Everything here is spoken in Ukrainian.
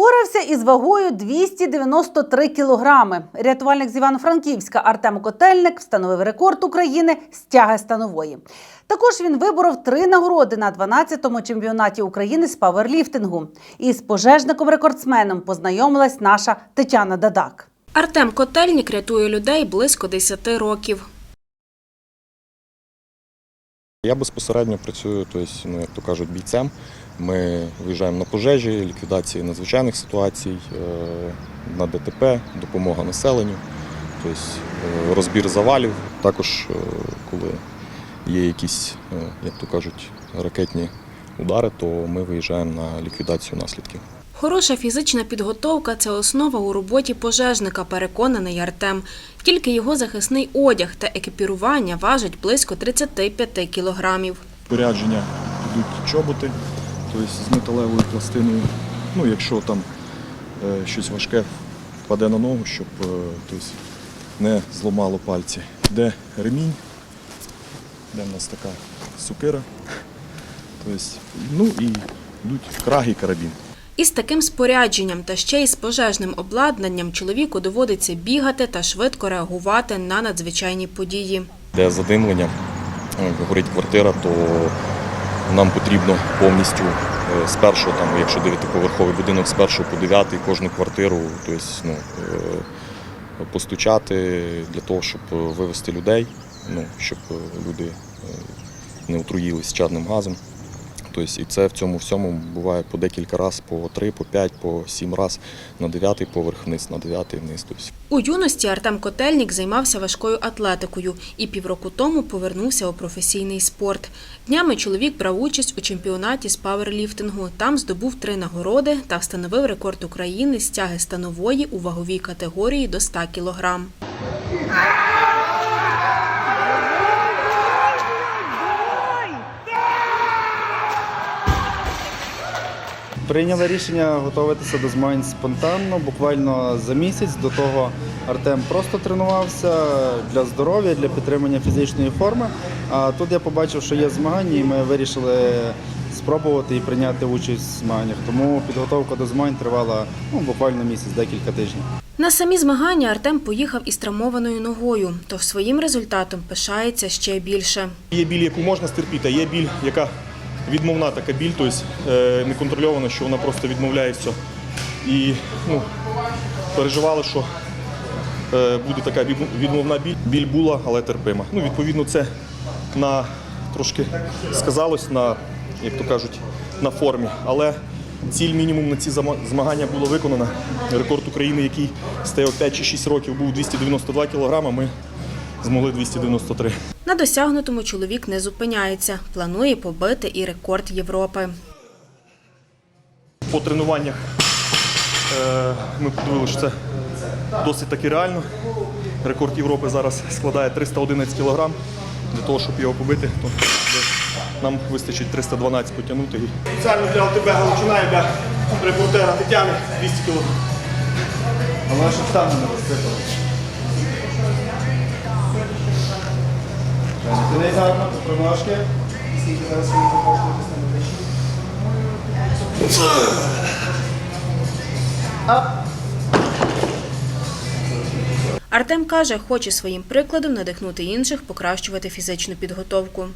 Впорався із вагою 293 кілограми. Рятувальник з Івано-Франківська Артем Котельник встановив рекорд України з тяги станової. Також він виборов три нагороди на 12-му чемпіонаті України з паверліфтингу. Із пожежником-рекордсменом познайомилась наша Тетяна Дадак. Артем Котельнік рятує людей близько 10 років. Я безпосередньо працюю, тобто, ну, як то кажуть, бійцем. Ми виїжджаємо на пожежі, ліквідації надзвичайних ситуацій, е, на ДТП, допомога населенню, тобто розбір завалів. Також, е, коли є якісь, як то кажуть, ракетні удари, то ми виїжджаємо на ліквідацію наслідків. Хороша фізична підготовка це основа у роботі пожежника, переконаний Артем. Тільки його захисний одяг та екіпірування важать близько 35 кілограмів. Спорядження йдуть чоботи, тобто з металевою пластиною. Ну, якщо там е, щось важке впаде на ногу, щоб е, тобто, не зламало пальці. Де ремінь, де в нас така сукира. Тобто, ну і йдуть краг і карабін. Із таким спорядженням та ще й з пожежним обладнанням чоловіку доводиться бігати та швидко реагувати на надзвичайні події. Де задимлення, е, горить квартира, то нам потрібно повністю е, з першого, там, якщо дев'ятиповерховий будинок, з першого по дев'ятий кожну квартиру, тобто, ну, е, постучати для того, щоб вивезти людей, ну, щоб люди не отруїлись чадним газом. Тобто, і це в цьому всьому буває по декілька разів, по три, по п'ять, по сім разів на дев'ятий поверх вниз, на дев'ятий вниз. Тобто, У юності Артем Котельнік займався важкою атлетикою і півроку тому повернувся у професійний спорт. Днями чоловік брав участь у чемпіонаті з паверліфтингу. Там здобув три нагороди та встановив рекорд України з тяги станової у ваговій категорії до 100 кілограм. Прийняли рішення готуватися до змагань спонтанно, буквально за місяць. До того Артем просто тренувався для здоров'я, для підтримання фізичної форми. А тут я побачив, що є змагання, і ми вирішили спробувати і прийняти участь в змаганнях. Тому підготовка до змагань тривала ну, буквально місяць, декілька тижнів. На самі змагання Артем поїхав із травмованою ногою, тож своїм результатом пишається ще більше. Є біль, яку можна стерпіти, а є біль, яка відмовна така біль, тобто е, неконтрольована, що вона просто відмовляється. І ну, переживали, що е, буде така відмовна біль. Біль була, але терпима. Ну, відповідно, це на трошки сказалось на, як то кажуть, на формі. Але ціль мінімум на ці змагання було виконано. Рекорд України, який стояв 5 чи 6 років, був 292 кілограма. Ми змогли 293. На досягнутому чоловік не зупиняється. Планує побити і рекорд Європи. По тренуваннях е, ми подивилися, що це досить таки реально. Рекорд Європи зараз складає 311 кг. Для того, щоб його побити, то нам вистачить 312 потягнути. Спеціально для ЛТБ Галичина і для репортера Тетяни 200 кг. Але щоб там не розсипали. Дивись гарно, промашки. Скільки зараз ви коштуєте Артем каже, хоче своїм прикладом надихнути інших покращувати фізичну підготовку.